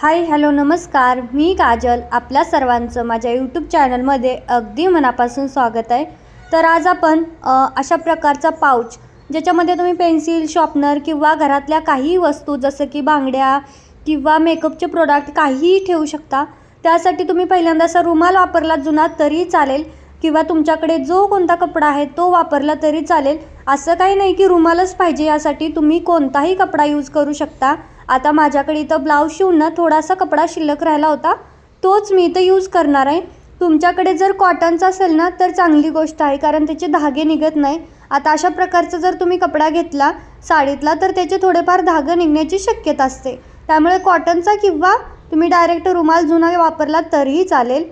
Hi hello नमस्कार. मी काजल आपल्या सर्वांचं माझ्या यूट्यूब चॅनलमध्ये अगदी मनापासून स्वागत आहे. तर आज आपण अशा प्रकारचा पाऊच ज्याच्यामध्ये तुम्ही पेन्सिल शॉपनर किंवा घरातल्या काहीही वस्तू जसं की बांगड्या किंवा मेकअपचे प्रोडक्ट काहीही ठेवू शकता. त्यासाठी तुम्ही पहिल्यांदा असा रुमाल वापरला जुना तरी चालेल किंवा तुमच्याकडे जो कोणता कपडा आहे तो वापरला तरी चालेल. असं काही नाही की रुमालच पाहिजे यासाठी तुम्ही कोणताही कपडा यूज करू शकता. आता माझ्याकडे इथं ब्लाऊज शिवून ना थोडासा कपडा शिल्लक राहिला होता. तोच मी इथं यूज करणार आहे. तुमच्याकडे जर कॉटनचा असेल ना तर चांगली गोष्ट आहे कारण त्याचे धागे निघत नाही. आता अशा प्रकारचा जर तुम्ही कपडा घेतला साडीतला तर त्याचे थोडेफार धागे निघण्याची शक्यता असते. त्यामुळे कॉटनचा किंवा तुम्ही डायरेक्ट रुमाल जुना वापरला तरीही चालेल.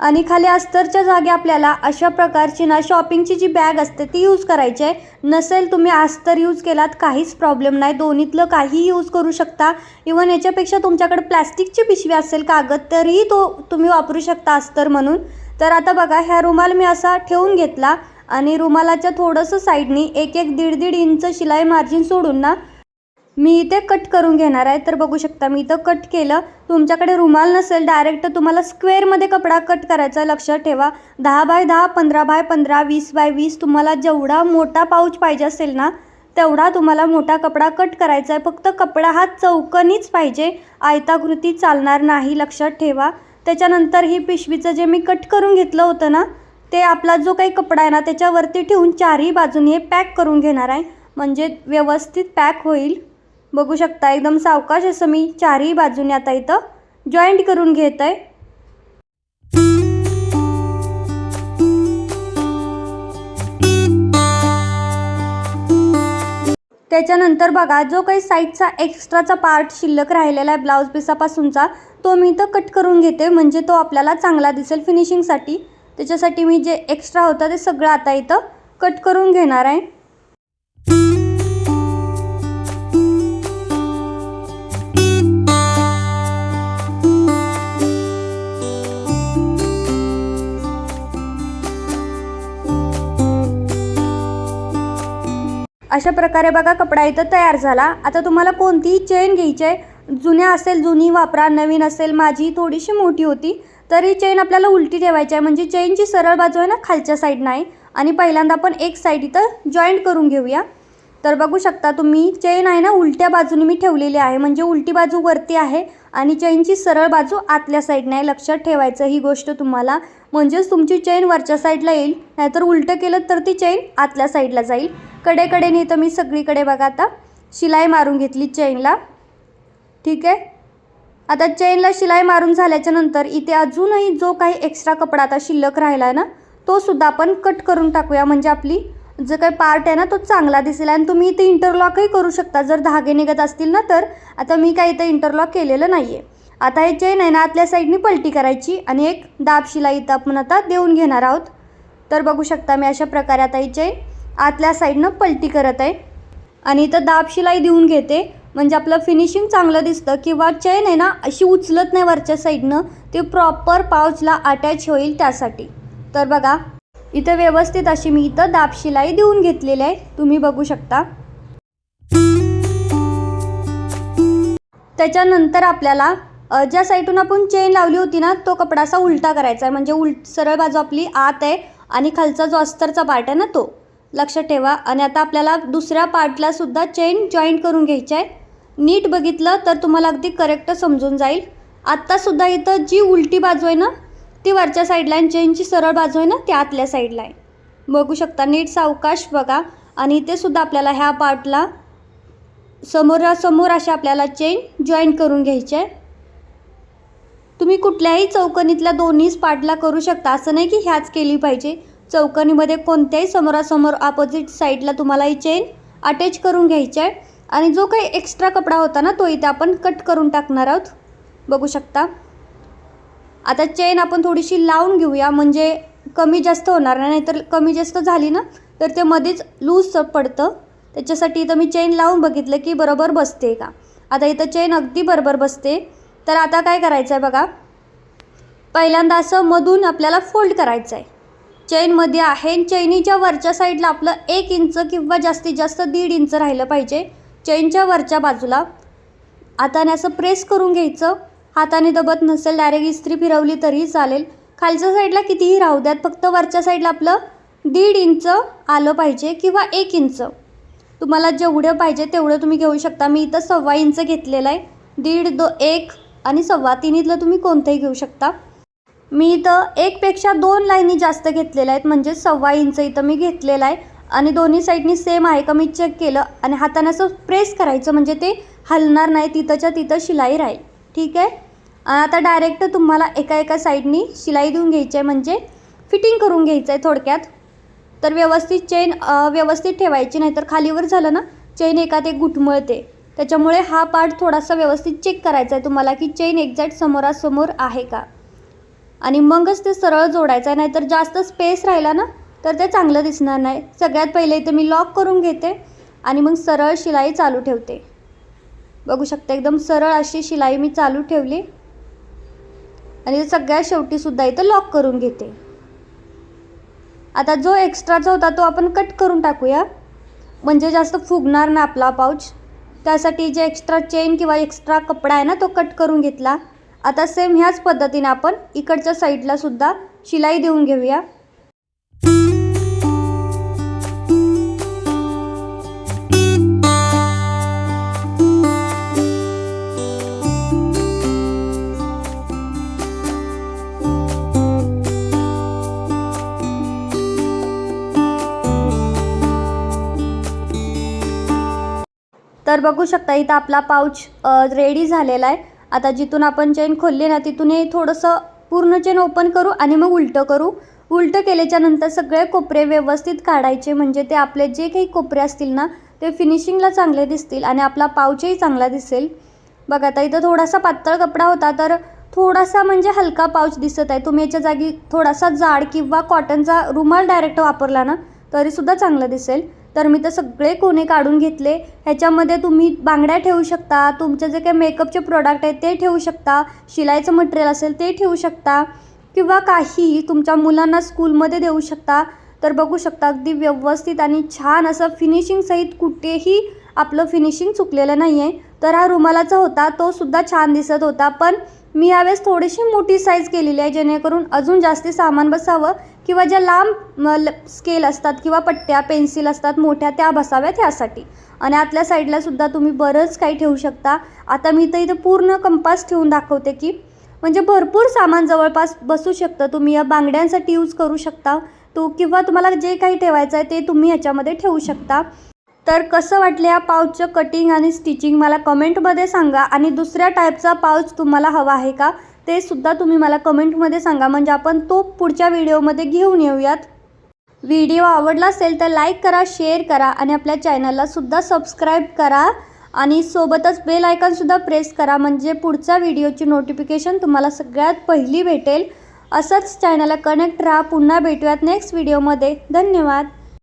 आणि खाली अस्तरच्या जागी आपल्याला अशा प्रकारची ना शॉपिंगची जी बॅग असते ती यूज करायची आहे. नसेल तुम्ही अस्तर यूज केलात काहीच प्रॉब्लेम नाही. दोन्हीतलं काही यूज करू शकता. इवन याच्यापेक्षा तुमच्याकडे प्लॅस्टिकची पिशवी असेल कागद तरीही तो तुम्ही वापरू शकता अस्तर म्हणून. तर आता बघा ह्या रुमाल मी असा ठेवून घेतला आणि रुमालाच्या थोडंसं साईडनी एक एक दीड दीड इंच शिलाई मार्जिन सोडून ना मी इथे कट करून घेणार आहे. तर बघू शकता मी इथं कट केलं. तुमच्याकडे रुमाल नसेल डायरेक्ट तुम्हाला स्क्वेअरमध्ये कपडा कट करायचा आहे, लक्षात ठेवा. दहा बाय दहा पंधरा बाय पंधरा वीस बाय वीस तुम्हाला जेवढा मोठा पाऊच पाहिजे असेल ना तेवढा तुम्हाला मोठा कपडा कट करायचा आहे. फक्त कपडा हा चौकनीच पाहिजे. आयताकृती चालणार नाही लक्षात ठेवा. त्याच्यानंतर ही पिशवीचं जे मी कट करून घेतलं होतं ना ते आपला जो काही कपडा आहे ना त्याच्यावरती ठेवून चारही बाजूने हे पॅक करून घेणार आहे. म्हणजे व्यवस्थित पॅक होईल. बघू शकता एकदम सावकाश असं मी चारही बाजूने आता इथं जॉईंट करून घेत आहे त्याच्यानंतर बघा जो काही साईडचा एक्स्ट्राचा पार्ट शिल्लक राहिलेला आहे ब्लाऊज पिसापासूनचा तो मी इथं कट करून घेते. म्हणजे तो आपल्याला चांगला दिसेल फिनिशिंगसाठी त्याच्यासाठी मी जे एक्स्ट्रा होतं ते सगळं आता इथं कट करून घेणार आहे. अशा प्रकारे बघा कपडा इथं तयार झाला. आता तुम्हाला कोणतीही चेन घ्यायची आहे जुन्या असेल जुनी वापरा नवीन असेल माझी थोडीशी मोठी होती तरी चेन आपल्याला उलटी ठेवायची आहे. म्हणजे चेनची सरळ बाजू आहे ना खालच्या साईडनं आहे आणि पहिल्यांदा आपण एक साईड इथं जॉईंट करून घेऊया. तर बघू शकता तुम्ही चेन आहे ना उलट्या बाजूने मी ठेवलेली आहे. म्हणजे उलटी बाजू वरती आहे आणि चेनची सरळ बाजू आतल्या साईडने आहे. लक्षात ठेवायचं ही गोष्ट तुम्हाला. म्हणजेच तुमची चेन वरच्या साईडला येईल नाहीतर उलटं केलं तर ती चेन आतल्या साईडला जाईल. कडेकडेने इथं मी सगळीकडे बघा आता शिलाई मारून घेतली चेनला ठीक आहे? आता चेनला शिलाई मारून झाल्याच्यानंतर इथे अजूनही जो काही एक्स्ट्रा कपडा आता शिल्लक राहिला आहे ना तो सुद्धा आपण कट करून टाकूया. म्हणजे आपली जो काही पार्ट आहे ना तो चांगला दिसेल. आणि तुम्ही इथे इंटरलॉकही करू शकता. जर धागे निघत असतील ना तर आता मी काही इथं इंटरलॉक केलेलं नाही आहे आता हे चेन आहे ना आतल्या साईडनी पलटी करायची आणि एक दाब शिलाई इथं आपण आता देऊन घेणार आहोत. तर बघू शकता मी अशा प्रकारे आता ही चेन आतल्या साईडनं पलटी करत आहे. आणि इथं दाब शिलाई देऊन घेते. म्हणजे आपलं फिनिशिंग चांगलं दिसतं किंवा चेन आहे ना अशी उचलत नाही वरच्या साईडनं. ते प्रॉपर पाऊचला अटॅच होईल त्यासाठी. तर बघा इथं व्यवस्थित अशी मी इथं दाब शिलाई देऊन घेतलेली आहे. तुम्ही बघू शकता. त्याच्यानंतर आपल्याला ज्या साईडून आपण चेन लावली होती ना तो कपडा असा उलटा करायचा आहे. म्हणजे उल सरळ बाजू आपली आत आहे आणि खालचा जो अस्तरचा पार्ट आहे ना तो. लक्ष ठेवा. आणि आता आपल्याला दुसऱ्या पार्टला सुद्धा चेन जॉईंट करून घ्यायची आहे. नीट बघितलं तर तुम्हाला अगदी करेक्ट समजून जाईल. आत्तासुद्धा इथं जी उलटी बाजू आहे ना ती वरच्या साईडला आणि चेनची सरळ बाजू आहे ना ती आतल्या साईडला आहे बघू शकता नीट सावकाश बघा. आणि इथे सुद्धा आपल्याला ह्या पार्टला समोरासमोर अशी आपल्याला चेन जॉईन करून घ्यायची आहे. तुम्ही कुठल्याही चौकनीतल्या दोन्हीच पार्टला करू शकता. असं नाही की ह्याच केली पाहिजे. चौकनीमध्ये कोणत्याही समोरासमोर अपोजिट साईडला तुम्हाला ही चेन अटॅच करून घ्यायची आहे. आणि जो काही एक्स्ट्रा कपडा होता ना तो इथे आपण कट करून टाकणार आहोत. बघू शकता. आता चेन आपण थोडीशी लावून घेऊया म्हणजे कमी जास्त होणार नाही नाहीतर कमी जास्त झाली ना तर ते मध्येच लूज पडतं. त्याच्यासाठी इथं मी चेन लावून बघितलं की बरोबर बसते का? आता इथं चेन अगदी बरोबर बसते. तर आता काय करायचं आहे बघा. पहिल्यांदा असं मधून आपल्याला फोल्ड करायचं आहे चेनमध्ये आहे. चैनीच्या वरच्या साईडला आपलं एक इंच किंवा जास्तीत जास्त दीड इंच राहिलं पाहिजे. चैनच्या वरच्या बाजूला हाताने असं प्रेस करून घ्यायचं. हाताने दबत नसेल डायरेक्ट इस्त्री फिरवली तरी चालेल. खालच्या साईडला कितीही राहू द्यात फक्त वरच्या साईडला आपलं दीड इंच आलं पाहिजे किंवा एक इंच तुम्हाला जेवढं पाहिजे तेवढं तुम्ही घेऊ शकता. मी इथं सव्वा इंच घेतलेलं आहे. दीड दो एक आणि सव्वा तिन्हीतलं तुम्ही कोणतंही घेऊ शकता. मी इथं एकपेक्षा दोन लाईनी जास्त घेतलेल्या आहेत. म्हणजे सव्वा इंच इथं मी घेतलेलं आहे. आणि दोन्ही साईडनी सेम आहे का मी चेक केलं. आणि हाताने असं प्रेस करायचं म्हणजे ते हलणार नाही. तिथंच्या तिथं शिलाई राहील. ठीक आहे? आता डायरेक्ट तुम्हाला एका एका साईडनी शिलाई देऊन घ्यायची आहे. म्हणजे फिटिंग करून घ्यायचं आहे थोडक्यात. तर व्यवस्थित चेन व्यवस्थित ठेवायची नाही तर खालीवर झालं ना चेन एकात एक गुटमळते. त्याच्यामुळे हा पार्ट थोडासा व्यवस्थित चेक करायचा आहे तुम्हाला की चेन एक्झॅक्ट समोरासमोर आहे का? आणि मगच ते सरळ जोडायचं आहे नाहीतर जास्त स्पेस राहिला ना तर ते चांगलं दिसणार नाही. सगळ्यात पहिले इथे मी लॉक करून घेते आणि मग सरळ शिलाई चालू ठेवते. बघू शकता एकदम सरळ अशी शिलाई मी चालू ठेवली. आणि सगळ्या शेवटीसुद्धा इथं लॉक करून घेते. आता जो एक्स्ट्राचा होता तो आपण कट करून टाकूया. म्हणजे जास्त फुगणार नाही आपला पाऊच त्यासाठी जे एक्स्ट्रा चेन किंवा एक्स्ट्रा कपडा आहे ना तो कट करून घेतला. आता सेम ह्याच पद्धतीने आपण इकडच्या साईडला सुद्धा शिलाई देऊन घेऊया. तर बघू शकता इथं आपला पाऊच रेडी झालेला आहे. आता जिथून आपण चेन खोलली ना तिथून हे थोडंसं पूर्ण चेन ओपन करू आणि मग उलटं करू. उलटं केल्याच्यानंतर सगळे कोपरे व्यवस्थित काढायचे म्हणजे ते आपले जे काही कोपरे असतील ना ते फिनिशिंगला चांगले दिसतील आणि आपला पावचही चांगला दिसेल. बघा आता इथं थोडासा पातळ कपडा होता तर थोडासा म्हणजे हलका पाऊच दिसत आहे. तुम्ही याच्या जागी थोडासा जाड किंवा कॉटनचा रुमाल डायरेक्ट वापरला ना तरीसुद्धा चांगलं दिसेल. तर मी तर सगळे कोणे काढून घेतले. ह्याच्यामध्ये तुम्ही बांगड्या ठेवू शकता. तुमचे जे काही मेकअपचे प्रोडक्ट आहेत ते ठेवू शकता. शिलाईचं मटेरियल असेल ते ठेवू शकता. किंवा काही तुमच्या मुलांना स्कूलमध्ये देऊ शकता. तर बघू शकता अगदी व्यवस्थित आणि छान असं फिनिशिंगसहित कुठेही आपलं फिनिशिंग चुकलेलं नाही आहे तर हा रुमालाचा होता तो सुद्धा छान दिसत होता. पण मी यावेळेस थोडीशी मोठी साईज केलेली आहे जेणेकरून अजून जास्ती सामान बसावं. किंवा ज्या लांब स्केल असतात किंवा पट्ट्या पेन्सिल असतात मोठ्या त्या बसाव्यात ह्यासाठी. आणि आतल्या साईडला सुद्धा तुम्ही बरंच काही ठेवू शकता. आता मी तर इथं पूर्ण कंपास ठेवून दाखवते की म्हणजे भरपूर सामान जवळपास बसू शकतं. तुम्ही या बांगड्यांसाठी यूज करू शकता. तो किंवा तुम्हाला जे काही ठेवायचं आहे ते तुम्ही ह्याच्यामध्ये ठेवू शकता. तर कसं वाटलं या पाऊचचं कटिंग आणि स्टिचिंग मला कमेंटमध्ये सांगा. आणि दुसऱ्या टाईपचा पाऊच तुम्हाला हवा आहे का? ते सुद्धा तुम्ही मला कमेंटमध्ये सांगा. म्हणजे आपण तो पुढच्या व्हिडिओमध्ये घेऊन येऊयात. व्हिडिओ आवडला असेल तर लाईक करा शेअर करा आणि आपल्या चॅनलला सुद्धा सबस्क्राईब करा. आणि सोबतच बेल आयकॉनसुद्धा प्रेस करा. म्हणजे पुढच्या व्हिडिओची नोटिफिकेशन तुम्हाला सगळ्यात पहिली भेटेल. असंच चॅनलला कनेक्ट राहा. पुन्हा भेटूयात नेक्स्ट व्हिडिओमध्ये. धन्यवाद.